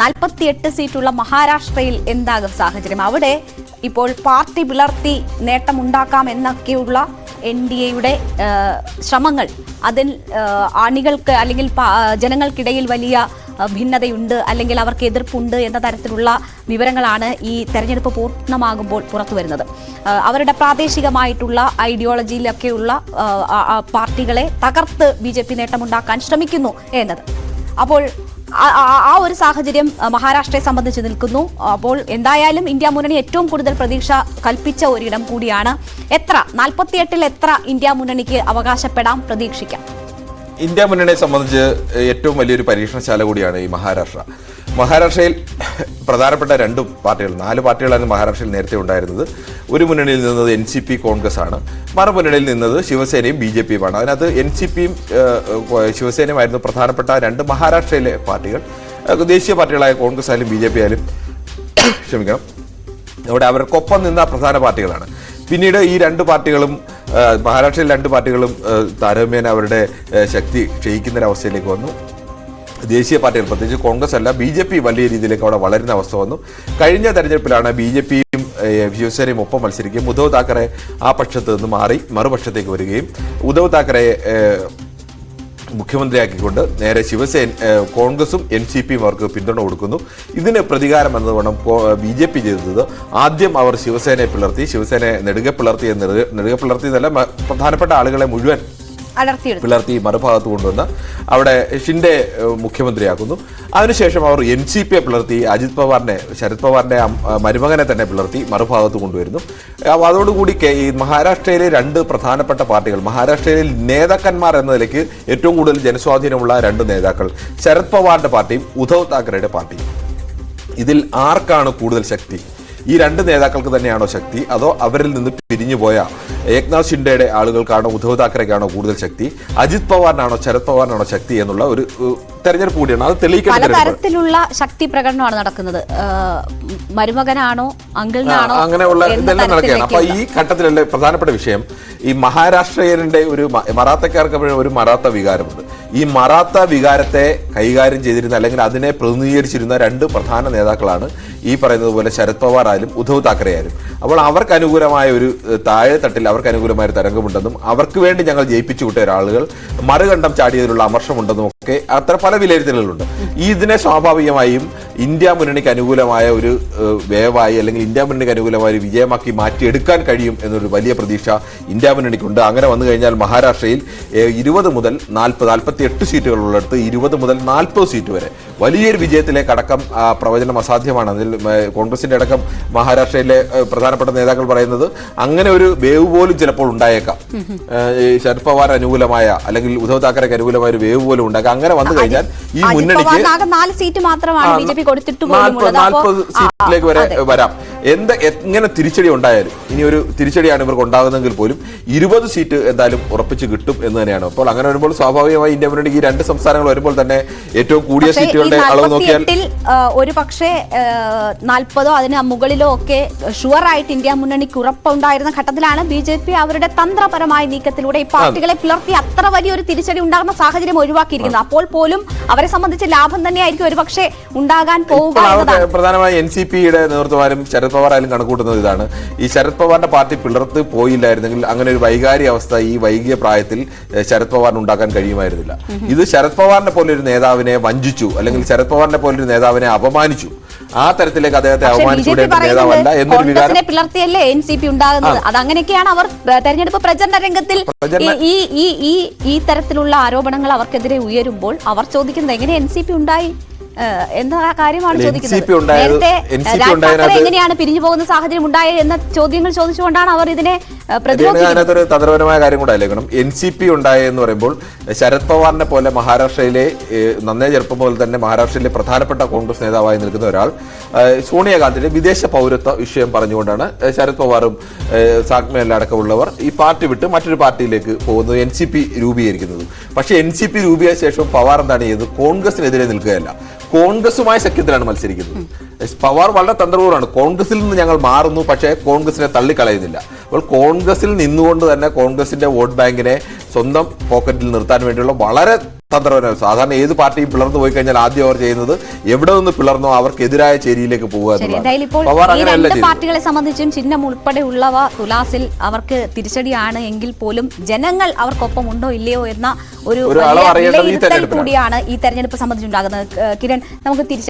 നാൽപ്പത്തിയെട്ട് സീറ്റുള്ള മഹാരാഷ്ട്രയിൽ എന്താകും സാഹചര്യം? അവിടെ ഇപ്പോൾ പാർട്ടി പിളർത്തി നേട്ടമുണ്ടാക്കാം എന്നൊക്കെയുള്ള എൻ ഡി എയുടെ ശ്രമങ്ങൾ അതിൽ അണികൾക്ക് അല്ലെങ്കിൽ ജനങ്ങൾക്കിടയിൽ വലിയ ഭിന്നതയുണ്ട് അല്ലെങ്കിൽ അവർക്ക് എതിർപ്പുണ്ട് എന്ന തരത്തിലുള്ള വിവരങ്ങളാണ് ഈ തെരഞ്ഞെടുപ്പ് പൂർണമാകുമ്പോൾ പുറത്തു വരുന്നത്. അവരുടെ പ്രാദേശികമായിട്ടുള്ള ഐഡിയോളജിയിലൊക്കെയുള്ള പാർട്ടികളെ തകർത്ത് ബി ജെ പി നേട്ടമുണ്ടാക്കാൻ ശ്രമിക്കുന്നു എന്നത്. അപ്പോൾ ആ- ഒരു സാഹചര്യം മഹാരാഷ്ട്രയെ സംബന്ധിച്ച് നിൽക്കുന്നു. അപ്പോൾ എന്തായാലും ഇന്ത്യ മുന്നണി ഏറ്റവും കൂടുതൽ പ്രതീക്ഷ കൽപ്പിച്ച ഒരിടം കൂടിയാണ്. എത്ര നാൽപ്പത്തിയെട്ടിൽ എത്ര ഇന്ത്യ മുന്നണിക്ക് അവകാശപ്പെടാം പ്രതീക്ഷിക്കാം. ഇന്ത്യ മുന്നണിയെ സംബന്ധിച്ച് ഏറ്റവും വലിയൊരു പരീക്ഷണശാല കൂടിയാണ് ഈ മഹാരാഷ്ട്ര. മഹാരാഷ്ട്രയിൽ പ്രധാനപ്പെട്ട രണ്ട് പാർട്ടികൾ നാല് പാർട്ടികളാണ് മഹാരാഷ്ട്രയിൽ നേരത്തെ ഉണ്ടായിരുന്നത്. ഒരു മുന്നണിയിൽ നിന്നത് എൻ സി പി കോൺഗ്രസ് ആണ് മറുമുന്നണിയിൽ നിന്നത് ശിവസേനയും ബി ജെ പിയുമാണ്. അതിനകത്ത് എൻ സി പിയും ശിവസേനയുമായിരുന്നു പ്രധാനപ്പെട്ട രണ്ട് മഹാരാഷ്ട്രയിലെ പാർട്ടികൾ. ദേശീയ പാർട്ടികളായ കോൺഗ്രസ് ആയാലും ബി ജെ പി ആയാലും ക്ഷമിക്കണം. അവിടെ അവർക്കൊപ്പം നിന്ന പ്രധാന പാർട്ടികളാണ്. പിന്നീട് ഈ രണ്ട് പാർട്ടികളും മഹാരാഷ്ട്രയിൽ രണ്ട് പാർട്ടികളും താരതമ്യേന അവരുടെ ശക്തി ക്ഷയിക്കുന്നൊരവസ്ഥയിലേക്ക് വന്നു. ദേശീയ പാർട്ടികൾ പ്രത്യേകിച്ച് കോൺഗ്രസ് അല്ല ബി ജെ പി വലിയ രീതിയിലേക്ക് അവിടെ വളരുന്ന അവസ്ഥ വന്നു. കഴിഞ്ഞ തെരഞ്ഞെടുപ്പിലാണ് ബി ജെ പിയും ശിവസേനയും ഒപ്പം മത്സരിക്കുകയും ഉദ്ധവ് താക്കറെ ആ പക്ഷത്ത് നിന്ന് മാറി മറുപക്ഷത്തേക്ക് വരികയും. ഉദ്ധവ് താക്കറെ മുഖ്യമന്ത്രിയാക്കിക്കൊണ്ട് നേരെ ശിവസേന കോൺഗ്രസും എൻ സി പിയും അവർക്ക് പിന്തുണ കൊടുക്കുന്നു. ഇതിന് പ്രതികാരം എന്നതുകൊണ്ട് ബി ജെ പി ചെയ്തത്. ആദ്യം അവർ ശിവസേനയെ പിളർത്തി ശിവസേനയെ നെടുകെ പിളർത്തി നെടുക നെടുകെ- നെടുകെ പിളർത്തി എന്നല്ല പ്രധാനപ്പെട്ട ആളുകളെ മുഴുവൻ പിളർത്തി മറുഭാഗത്ത് കൊണ്ടുവന്ന് അവിടെ ഷിൻഡെ മുഖ്യമന്ത്രിയാക്കുന്നു. അതിനുശേഷം അവർ എൻ സി പിയെ പിളർത്തി അജിത് പവാറിനെ ശരത് പവാറിന്റെ മരുമകനെ തന്നെ പിളർത്തി മറുഭാഗത്ത് കൊണ്ടുവരുന്നു. അതോടുകൂടി ഈ മഹാരാഷ്ട്രയിലെ രണ്ട് പ്രധാനപ്പെട്ട പാർട്ടികൾ മഹാരാഷ്ട്രയിലെ നേതാക്കന്മാർ എന്ന നിലയ്ക്ക് ഏറ്റവും കൂടുതൽ ജനസ്വാധീനമുള്ള രണ്ട് നേതാക്കൾ ശരത് പവാറിന്റെ പാർട്ടിയും ഉദ്ധവ് താക്കറെയുടെ പാർട്ടിയും. ഇതിൽ ആർക്കാണ് കൂടുതൽ ശക്തി? ഈ രണ്ട് നേതാക്കൾക്ക് തന്നെയാണോ ശക്തി? അതോ അവരിൽ നിന്ന് പിരിഞ്ഞുപോയ ഏക്നാഥ് ഷിൻഡെയുടെ ആളുകൾക്കാണോ ഉദ്ധവ് താക്കറെക്കാണോ കൂടുതൽ ശക്തി? അജിത് പവാറിനാണോ ശരത് പവാറിനാണോ ശക്തി എന്നുള്ള ഒരു തെരഞ്ഞെടുപ്പ് കൂടിയാണ്. അത് തെളിയിക്കേണ്ട പല തരത്തിലുള്ള ശക്തി പ്രകടനമാണ് നടക്കുന്നത്. മരുമകനാണോ അങ്കിളിനാണോ അങ്ങനെയുള്ള ഇതെല്ലാം നടക്കുകയാണ്. അപ്പൊ ഈ ഘട്ടത്തിലല്ലേ ഘട്ടത്തിലുള്ള പ്രധാനപ്പെട്ട വിഷയം. ഈ മഹാരാഷ്ട്രീയരുടെ ഒരു മറാത്തക്കാർക്ക് ഒരു മറാത്ത വികാരമുണ്ട്. ഈ മറാത്ത വികാരത്തെ കൈകാര്യം ചെയ്തിരുന്ന അല്ലെങ്കിൽ അതിനെ പ്രതിനിധീകരിച്ചിരുന്ന രണ്ട് പ്രധാന നേതാക്കളാണ് ഈ പറയുന്നത് പോലെ ശരത് പവാർ ആയാലും ഉദ്ധവ് താക്കറെ ആയാലും. അപ്പോൾ അവർക്ക് അനുകൂലമായ ഒരു താഴെ തട്ടിൽ അവർക്ക് അനുകൂലമായ ഒരു തരംഗമുണ്ടെന്നും അവർക്ക് വേണ്ടി ഞങ്ങൾ ജയിപ്പിച്ചു വിട്ട ഒരാളുകൾ മറുകണ്ഠം ചാടിയതിലുള്ള അമർഷമുണ്ടെന്നും ഒക്കെ അത്ര പല വിലയിരുത്തലുകളുണ്ട്. ഈ ഇതിനെ സ്വാഭാവികമായും ഇന്ത്യ മുന്നണിക്ക് അനുകൂലമായ ഒരു വേവായി അല്ലെങ്കിൽ ഇന്ത്യ മുന്നണിക്ക് അനുകൂലമായ ഒരു വിജയമാക്കി മാറ്റിയെടുക്കാൻ കഴിയും എന്നൊരു വലിയ പ്രതീക്ഷ ഇന്ത്യ മുന്നണിക്കുണ്ട്. അങ്ങനെ വന്നു കഴിഞ്ഞാൽ മഹാരാഷ്ട്രയിൽ ഇരുപത് മുതൽ നാൽപ്പത് നാൽപ്പത്തി എട്ട് സീറ്റുകളുള്ളിടത്ത് ഇരുപത് മുതൽ നാൽപ്പത് സീറ്റ് വരെ. വലിയൊരു വിജയത്തിലേക്ക് അടക്കം പ്രവചനം അസാധ്യമാണ്. അതിൽ കോൺഗ്രസിന്റെ അടക്കം മഹാരാഷ്ട്രയിലെ പ്രധാനപ്പെട്ട നേതാക്കൾ പറയുന്നത് അങ്ങനെ ഒരു വേവ് പോലും ചിലപ്പോൾ ഉണ്ടായേക്കാം. ശരത് പവാർ അനുകൂലമായ അല്ലെങ്കിൽ ഉദ്ധവ് താക്കറെക്ക് അനുകൂലമായ ഒരു വേവ് പോലും ഉണ്ടാക്കാം അങ്ങനെ വന്നു കഴിഞ്ഞാൽ ഈ മുന്നണിക്ക് നാൽപ്പത് സീറ്റിലേക്ക് വരെ വരാം. എന്ത് എങ്ങനെ തിരിച്ചടി ഉണ്ടായാലും ഇനി ഒരു തിരിച്ചടിയാണ് ഇവർക്ക് ഉണ്ടാകുന്നതെങ്കിൽ പോലും ഇരുപത് സീറ്റ് എന്തായാലും ഉറപ്പിച്ച് കിട്ടും എന്ന് തന്നെയാണ്. അപ്പോൾ അങ്ങനെ വരുമ്പോൾ സ്വാഭാവികമായി ഇന്ത്യ മുന്നണിക്ക് ഈ രണ്ട് സംസ്ഥാനങ്ങൾ വരുമ്പോൾ തന്നെ ഏറ്റവും കൂടിയ സീറ്റുകളുടെ അളവ് നോക്കിയാൽ 48 ൽ, ആ, ഒരു പക്ഷേ നാൽപ്പതോ അതിന് മുകളിലോ ഒക്കെ ഷുവർ ആയിട്ട് ഇന്ത്യ മുന്നണിക്ക് ഉറപ്പുണ്ടായിരുന്ന ഘട്ടത്തിലാണ് ബി ജെ പി അവരുടെ തന്ത്രപരമായ നീക്കത്തിലൂടെ ഈ പാർട്ടികളെ പുലർത്തി അത്ര വലിയൊരു തിരിച്ചടി ഉണ്ടാകുന്ന സാഹചര്യം ഒഴിവാക്കിയിരിക്കുന്നത് അപ്പോൾ പോലും അവരെ സംബന്ധിച്ച് ലാഭം തന്നെയായിരിക്കും ഒരു പക്ഷേ ഉണ്ടാകാൻ പോവുക പ്രധാനമായി എൻ സി പിയുടെ നേതൃത്വമാരും ശരത് പവാർ ആയാലും കണക്കൂട്ടുന്നത് ഇതാണ്. ഈ ശരത് പവാറിന്റെ പാർട്ടി പിളർത്ത് പോയില്ലായിരുന്നെങ്കിൽ അങ്ങനെ ഒരു വൈകാരിക അവസ്ഥ ഈ വൈകിയ പ്രായത്തിൽ ശരത് പവാറിന് ഉണ്ടാക്കാൻ കഴിയുമായിരുന്നില്ല. ഇത് ശരത് പവാറിനെ പോലെ ഒരു നേതാവിനെ വഞ്ചിച്ചു അല്ലെങ്കിൽ ശരത് പവാറിനെ പോലെ ഒരു നേതാവിനെ അപമാനിച്ചു. ആ തരത്തിലേക്ക് അദ്ദേഹത്തെ അപമാനിച്ചുകൂടെ നേതാവല്ല എന്നൊരു വികാരം പിളർത്തിയല്ലേ എൻ സി പി ഉണ്ടാകുന്നത്? അത് അങ്ങനെയൊക്കെയാണ് അവർ തെരഞ്ഞെടുപ്പ് പ്രചരണ രംഗത്തിൽ ഈ ഈ ഈ തരത്തിലുള്ള ആരോപണങ്ങൾ അവർക്കെതിരെ ഉയരുമ്പോൾ അവർ ചോദിക്കുന്നത് എങ്ങനെ എൻ സി പി ഉണ്ടായി? എന്ന കാര്യമാണ് ചോദിക്കുന്നത്. നേരത്തെ രാജ് എങ്ങനെയാണ് പിരിഞ്ഞു പോകുന്ന സാഹചര്യം ഉണ്ടായത് എന്ന ചോദ്യങ്ങൾ ചോദിച്ചുകൊണ്ടാണ് അവർ ഇതിനെ അതിനകത്തൊരു തന്ത്രപരമായ കാര്യം കൂടെ ആലോചിക്കണം. എൻ സി പി ഉണ്ടായ എന്ന് പറയുമ്പോൾ ശരത് പവാറിനെ പോലെ മഹാരാഷ്ട്രയിലെ നന്നേ ചെറുപ്പം പോലെ തന്നെ മഹാരാഷ്ട്രയിലെ പ്രധാനപ്പെട്ട കോൺഗ്രസ് നേതാവായി നിൽക്കുന്ന ഒരാൾ സോണിയാഗാന്ധിയുടെ വിദേശ പൗരത്വ വിഷയം പറഞ്ഞുകൊണ്ടാണ് ശരത് പവാറും സാഗ്മയല്ല അടക്കമുള്ളവർ ഈ പാർട്ടി വിട്ട് മറ്റൊരു പാർട്ടിയിലേക്ക് പോകുന്നത് എൻ സി പി രൂപീകരിക്കുന്നത്. പക്ഷേ എൻ സി പി രൂപീകരിച്ച ശേഷം പവാർ എന്താണ് ചെയ്തത്? കോൺഗ്രസിനെതിരെ നിൽക്കുകയല്ല. കോൺഗ്രസുമായി സഖ്യത്തിലാണ് മത്സരിക്കുന്നത്. പവാർ വളരെ തന്ത്രപൂർവമാണ്. കോൺഗ്രസിൽ നിന്ന് ഞങ്ങൾ മാറുന്നു പക്ഷേ കോൺഗ്രസിനെ തള്ളിക്കളയുന്നില്ല. അപ്പോൾ കോൺഗ്രസിൽ നിന്നുകൊണ്ട് തന്നെ കോൺഗ്രസിന്റെ വോട്ട് ബാങ്കിനെ സ്വന്തം പോക്കറ്റിൽ നിർത്താൻ വേണ്ടിയുള്ള വളരെ തന്ത്രപരമായി സാധാരണ ഏത് പാർട്ടിയും പിളർന്നു പോയി കഴിഞ്ഞാൽ ആദ്യം അവർ ചെയ്യുന്നത് എവിടെ നിന്ന് പിളർന്നോ അവർക്കെതിരായ ചേരിയിലേക്ക് ശരി എന്തായാലും ഇപ്പോൾ ഈ രണ്ട്. പാർട്ടികളെ സംബന്ധിച്ചും ചിഹ്നം ഉൾപ്പെടെയുള്ളവ തുലാസിൽ അവർക്ക് തിരിച്ചടിയാണ് എങ്കിൽ പോലും ജനങ്ങൾ അവർക്കൊപ്പം ഉണ്ടോ ഇല്ലയോ എന്ന ഒരു. കൂടിയാണ് ഈ തെരഞ്ഞെടുപ്പ് സംബന്ധിച്ചുണ്ടാകുന്നത് കിരൺ നമുക്ക് തിരിച്ച്